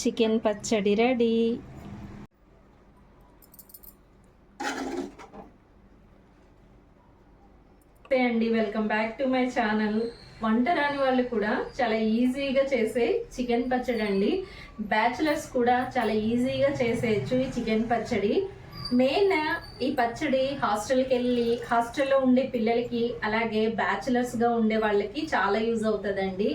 Chicken పచ్చడి ready. అండి welcome back to my channel. వంట రాని వాళ్ళు కూడా చాలా ఈజీగా చేసే చికెన్ పచ్చడి అండి. బ్యాచులర్స్ కూడా చాలా ఈజీగా చేసేయచ్చు ఈ చికెన్ పచ్చడి. మెయిన్ ఈ పచ్చడి హాస్టల్కి వెళ్ళి హాస్టల్లో ఉండే పిల్లలకి అలాగే బ్యాచులర్స్గా ఉండే వాళ్ళకి చాలా యూజ్ అవుతుందండి.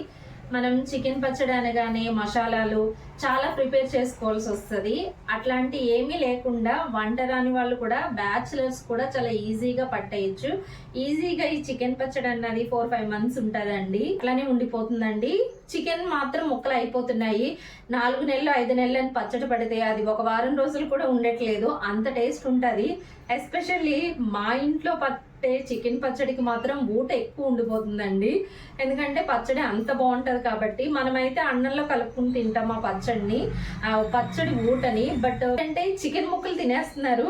మనం చికెన్ పచ్చడి అనగానే మసాలాలు చాలా ప్రిపేర్ చేసుకోవాల్సి వస్తుంది. అట్లాంటి ఏమీ లేకుండా వంట రాని వాళ్ళు కూడా బ్యాచులర్స్ కూడా చాలా ఈజీగా పట్టేయచ్చు. ఈజీగా ఈ చికెన్ పచ్చడి అన్నది ఫోర్ ఫైవ్ మంత్స్ ఉంటుందండి. అట్లానే ఉండిపోతుందండి. చికెన్ మాత్రం ముక్కలు అయిపోతున్నాయి. నాలుగు నెలలు ఐదు నెలలు అని పచ్చడి పడితే అది ఒక వారం రోజులు కూడా ఉండట్లేదు. అంత టేస్ట్ ఉంటుంది. ఎస్పెషల్లీ మా ఇంట్లో అంటే చికెన్ పచ్చడికి మాత్రం ఊట ఎక్కువ ఉండిపోతుందండి. ఎందుకంటే పచ్చడి అంత బాగుంటుంది కాబట్టి మనమైతే అన్నంలో కలుపుకుని తింటాం ఆ పచ్చడిని ఆ పచ్చడి ఊటని. బట్ అంటే చికెన్ ముక్కలు తినేస్తున్నారు.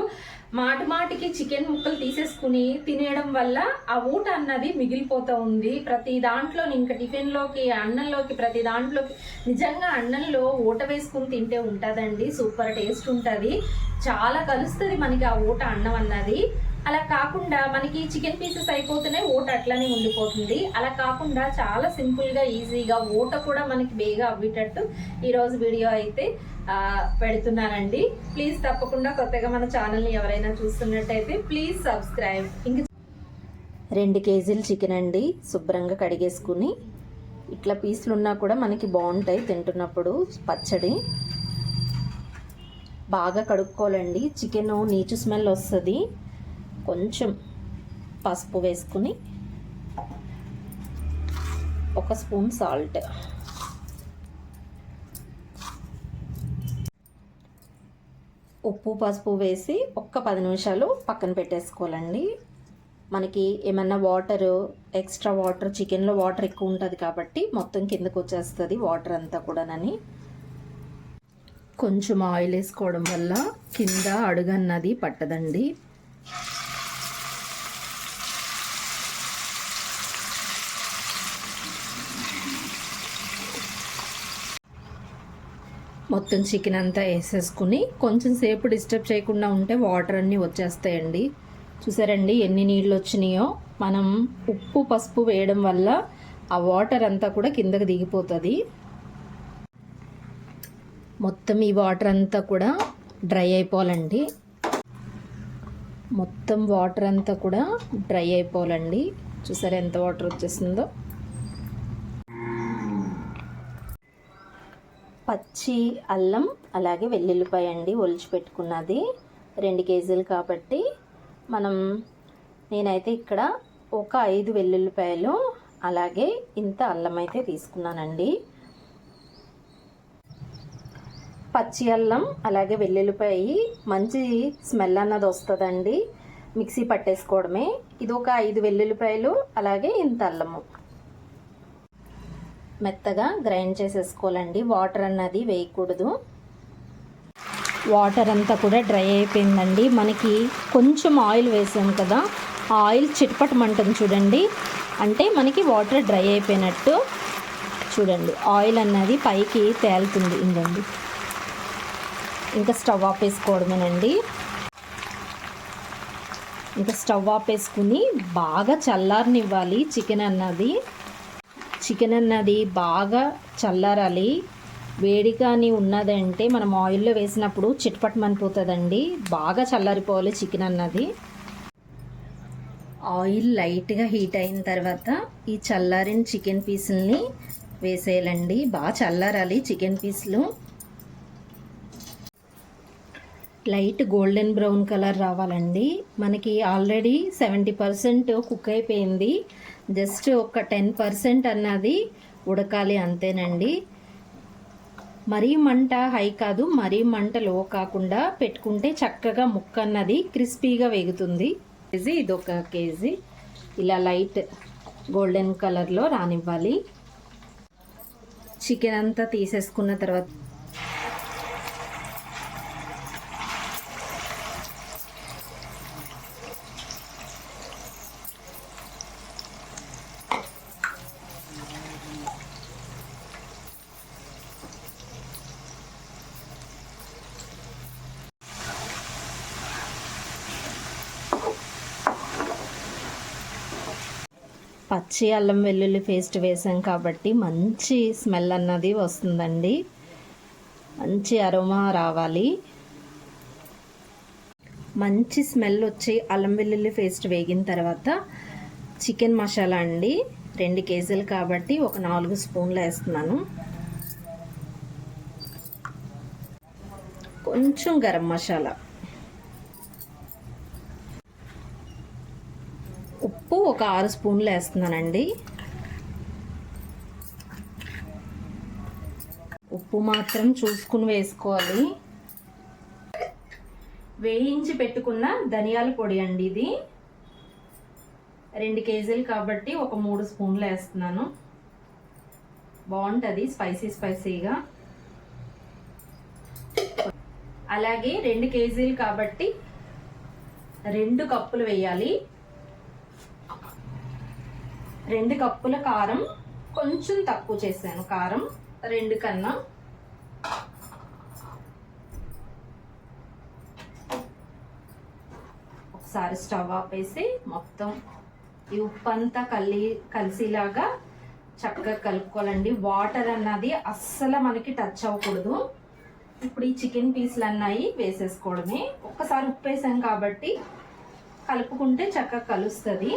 మాటి మాటికి చికెన్ ముక్కలు తీసేసుకుని తినేయడం వల్ల ఆ ఊట అన్నది మిగిలిపోతూ ఉంది. ప్రతి దాంట్లో ఇంకా టిఫిన్లోకి అన్నంలోకి ప్రతి దాంట్లోకి నిజంగా అన్నంలో ఊట వేసుకుని తింటే ఉంటుందండి. సూపర్ టేస్ట్ ఉంటుంది. చాలా కలుస్తుంది మనకి ఆ ఊట అన్నం అన్నది. అలా కాకుండా మనకి చికెన్ పీసెస్ అయిపోతేనే ఓట అట్లనే ఉండిపోతుంది. అలా కాకుండా చాలా సింపుల్గా ఈజీగా ఓట కూడా మనకి బేగా అవ్వేటట్టు ఈరోజు వీడియో అయితే పెడుతున్నానండి. ప్లీజ్ తప్పకుండా కొత్తగా మన ఛానల్ని ఎవరైనా చూస్తున్నట్టయితే ప్లీజ్ సబ్స్క్రైబ్. ఇంక రెండు కేజీలు చికెన్ అండి శుభ్రంగా కడిగేసుకుని ఇట్లా పీసులు ఉన్నా కూడా మనకి బాగుంటాయి తింటున్నప్పుడు పచ్చడి. బాగా కడుక్కోవాలండి. చికెన్ నీచు స్మెల్ వస్తుంది. కొంచెం పసుపు వేసుకుని ఒక స్పూన్ సాల్ట్. ఉప్పు పసుపు వేసి ఒక్క పది నిమిషాలు పక్కన పెట్టేసుకోవాలండి. మనకి ఏమన్నా వాటర్ ఎక్స్ట్రా వాటర్ చికెన్లో వాటర్ ఎక్కువ ఉంటుంది కాబట్టి మొత్తం కిందకు వచ్చేస్తుంది వాటర్ అంతా కూడానని. కొంచెం ఆయిల్ వేసుకోవడం వల్ల కింద అడుగన్నది పట్టదండి. మొత్తం చికెన్ అంతా వేసేసుకుని కొంచెం సేపు డిస్టర్బ్ చేయకుండా ఉంటే వాటర్ అన్నీ వచ్చేస్తాయండి. చూసారండి ఎన్ని నీళ్ళు వచ్చినాయో? మనం ఉప్పు పసుపు వేయడం వల్ల ఆ వాటర్ అంతా కూడా కిందకి దిగిపోతుంది. మొత్తం ఈ వాటర్ అంతా కూడా డ్రై అయిపోవాలండి. మొత్తం వాటర్ అంతా కూడా డ్రై అయిపోవాలండి. చూసారా ఎంత వాటర్ వచ్చేసిందో? పచ్చి అల్లం అలాగే వెల్లుల్లిపాయ అండి ఒలిచి పెట్టుకున్నది. రెండు కేజీలు కాబట్టి మనం నేనైతే ఇక్కడ ఒక ఐదు వెల్లుల్లిపాయలు అలాగే ఇంత అల్లం అయితే తీసుకున్నానండి. పచ్చి అల్లం అలాగే వెల్లుల్లిపాయ మంచి స్మెల్ అన్నది వస్తుందండి. మిక్సీ పట్టేసుకోవడమే. ఇది ఒక ఐదు వెల్లుల్లిపాయలు అలాగే ఇంత అల్లము. మెత్తగా గ్రైండ్ చేసేసుకోవాలండి. వాటర్ అన్నది వేయకూడదు. వాటర్ అంతా కూడా డ్రై అయిపోయిందండి. మనకి కొంచెం ఆయిల్ వేసాం కదా ఆయిల్ చిటపటమంటుంది చూడండి. అంటే మనకి వాటర్ డ్రై అయిపోయినట్టు చూడండి. ఆయిల్ అన్నది పైకి తేలుతుంది ఇందండి ఇంకా స్టవ్ ఆపేసుకోవడమేనండి ఇంకా స్టవ్ ఆపేసుకుని బాగా చల్లారనివ్వాలి చికెన్ అన్నది. చికెన్ అన్నది బాగా చల్లారాలి. వేడిగాని ఉన్నదంటే మనం ఆయిల్లో వేసినప్పుడు చిట్పట్టమనిపోతుందండి బాగా చల్లారిపోవాలి చికెన్ అన్నది. ఆయిల్ లైట్గా హీట్ అయిన తర్వాత ఈ చల్లారిన చికెన్ పీసుల్ని వేసేయాలండి. బాగా చల్లారాలి చికెన్ పీసులు. లైట్ గోల్డెన్ బ్రౌన్ కలర్ రావాలండి. మనకి ఆల్రెడీ సెవెంటీ పర్సెంట్ కుక్ అయిపోయింది. జస్ట్ ఒక టెన్ పర్సెంట్ అన్నది ఉడకాలి అంతేనండి. మరీ మంట హై కాదు మరీ మంట లో కాకుండా పెట్టుకుంటే చక్కగా ముక్క అన్నది క్రిస్పీగా వేగుతుంది. కేజీ ఇది ఒక కేజీ. ఇలా లైట్ గోల్డెన్ కలర్లో రానివ్వాలి. చికెన్ అంతా తీసేసుకున్న తర్వాత పచ్చి అల్లం వెల్లుల్లి పేస్ట్ వేసాం కాబట్టి మంచి స్మెల్ అన్నది వస్తుందండి. మంచి అరోమా రావాలి. మంచి స్మెల్ వచ్చి అల్లం వెల్లుల్లి పేస్ట్ వేగిన తర్వాత చికెన్ మసాలా అండి. రెండు కేజీలు కాబట్టి ఒక నాలుగు స్పూన్లు వేస్తున్నాను. కొంచెం గరం మసాలా ఉప్పు ఒక ఆరు స్పూన్లు వేస్తున్నానండి. ఉప్పు మాత్రం చూసుకుని వేసుకోవాలి. వేయించి పెట్టుకున్న ధనియాల పొడి అండి ఇది. రెండు కేజీలు కాబట్టి ఒక మూడు స్పూన్లు వేస్తున్నాను. బాగుంటుంది స్పైసీ స్పైసీగా. అలాగే రెండు కేజీలు కాబట్టి రెండు కప్పులు వేయాలి. రెండు కప్పుల కారం కొంచెం తక్కువ చేశాను. కారం రెండు కన్నా. ఒకసారి స్టవ్ ఆపేసి మొత్తం ఈ ఉప్పు అంతా కలి కలిసిలాగా చక్కగా కలుపుకోవాలండి. వాటర్ అన్నది అస్సలు మనకి టచ్ అవ్వకూడదు. ఇప్పుడు ఈ చికెన్ పీసులు అన్నాయి వేసేసుకోవడమే. ఒక్కసారి ఉప్పు వేసాం కాబట్టి కలుపుకుంటే చక్కగా కలుస్తుంది.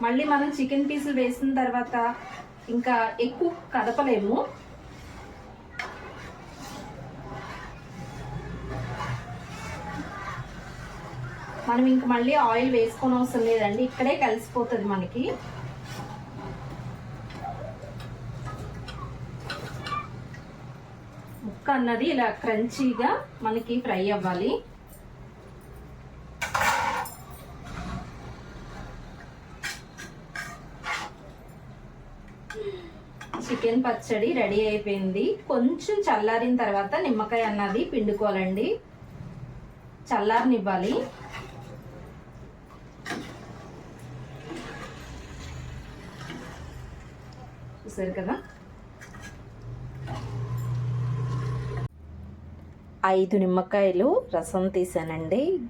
మళ్ళీ మనం చికెన్ పీసులు వేసిన తర్వాత ఇంకా ఎక్కువ కదపలేము. మనం ఇంక మళ్ళీ ఆయిల్ వేసుకోని అవసరం లేదండి ఇక్కడే కలిసిపోతుంది మనకి. ముక్క అన్నది ఇలా క్రంచీగా మనకి ఫ్రై అవ్వాలి. చికెన్ పచ్చడి రెడీ అయిపోయింది. కొంచెం చల్లారిన తర్వాత నిమ్మకాయ అన్నది పిండుకోవాలండి. చల్లారనివ్వాలి. చూసారు కదా? ఐదు నిమ్మకాయలు రసం తీసానండి.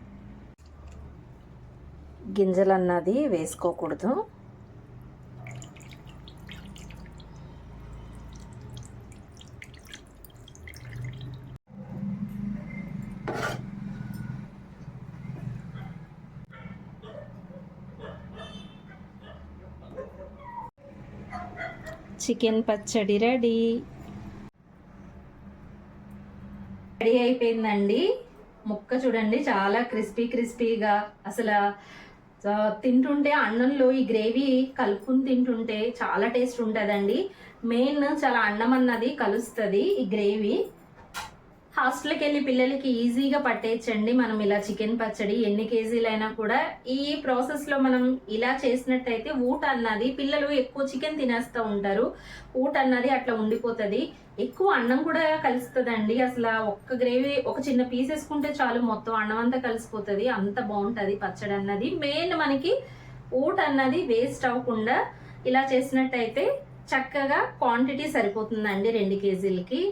గింజలు అన్నది వేసుకోకూడదు. చికెన్ పచ్చడి రెడీ. రెడీ అయిపోయిందండి. ముక్క చూడండి చాలా క్రిస్పీ క్రిస్పీగా అసలు తింటుంటే అన్నంలో ఈ గ్రేవీ కలుపుకుని తింటుంటే చాలా టేస్ట్ ఉంటుందండి. మెయిన్ చాలా అన్నం అన్నది కలుస్తుంది ఈ గ్రేవీ. హాస్టల్కి వెళ్ళి పిల్లలకి ఈజీగా పట్టేయచ్చండి. మనం ఇలా చికెన్ పచ్చడి ఎన్ని కేజీలైనా కూడా ఈ ప్రాసెస్లో మనం ఇలా చేసినట్టయితే ఊట అన్నది పిల్లలు ఎక్కువ చికెన్ తినేస్తూ ఉంటారు. ఊట అన్నది అట్లా ఉండిపోతుంది. ఎక్కువ అన్నం కూడా కలుస్తుందండి. అసలు ఒక్క గ్రేవీ ఒక చిన్న పీస్ వేసుకుంటే చాలు మొత్తం అన్నం అంతా కలిసిపోతుంది. అంత బాగుంటుంది పచ్చడి అన్నది. మెయిన్ మనకి ఊట అన్నది వేస్ట్ అవ్వకుండా ఇలా చేసినట్టయితే చక్కగా క్వాంటిటీ సరిపోతుందండి రెండు కేజీలకి.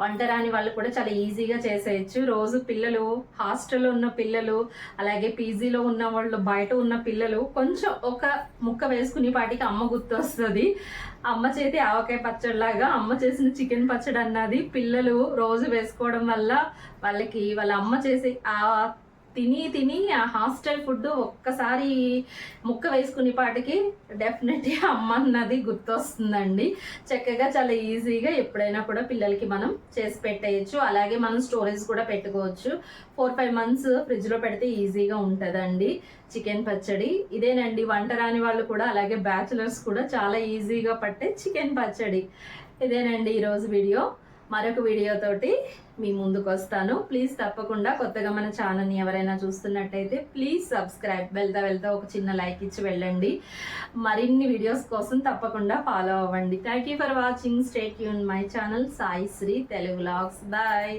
వంట రాని వాళ్ళు కూడా చాలా ఈజీగా చేసేయచ్చు. రోజు పిల్లలు హాస్టల్లో ఉన్న పిల్లలు అలాగే పీజీలో ఉన్న వాళ్ళు బయట ఉన్న పిల్లలు కొంచెం ఒక ముక్క వేసుకునే పాటికి అమ్మ గుర్తొస్తుంది. అమ్మ చేతి ఆవకాయ పచ్చడిలాగా అమ్మ చేసిన చికెన్ పచ్చడి అన్నది పిల్లలు రోజు వేసుకోవడం వల్ల వాళ్ళకి వాళ్ళ అమ్మ చేసే ఆ తిని తిని ఆ హాస్టల్ ఫుడ్ ఒక్కసారి ముక్క వేసుకునే పాటికి డెఫినెట్గా అమ్మన్నది గుర్తొస్తుందండి. చక్కగా చాలా ఈజీగా ఎప్పుడైనా కూడా పిల్లలకి మనం చేసి పెట్టేయచ్చు. అలాగే మనం స్టోరేజ్ కూడా పెట్టుకోవచ్చు. ఫోర్ ఫైవ్ మంత్స్ ఫ్రిడ్జ్లో పెడితే ఈజీగా ఉంటుందండి. చికెన్ పచ్చడి. ఇదేనండి వంట రాని వాళ్ళు కూడా అలాగే బ్యాచులర్స్ కూడా చాలా ఈజీగా పట్టే చికెన్ పచ్చడి. ఇదేనండి ఈరోజు వీడియో. మరొక వీడియోతోటి మీ ముందుకు వస్తాను. ప్లీజ్ తప్పకుండా కొత్తగా మన ఛానల్ని ఎవరైనా చూస్తున్నట్టయితే ప్లీజ్ సబ్స్క్రైబ్ వెళ్తా వెళ్తా ఒక చిన్న లైక్ ఇచ్చి వెళ్ళండి. మరిన్ని వీడియోస్ కోసం తప్పకుండా ఫాలో అవ్వండి. Thank you for watching stay Yoon my channel Sai Sri Telugu logs bye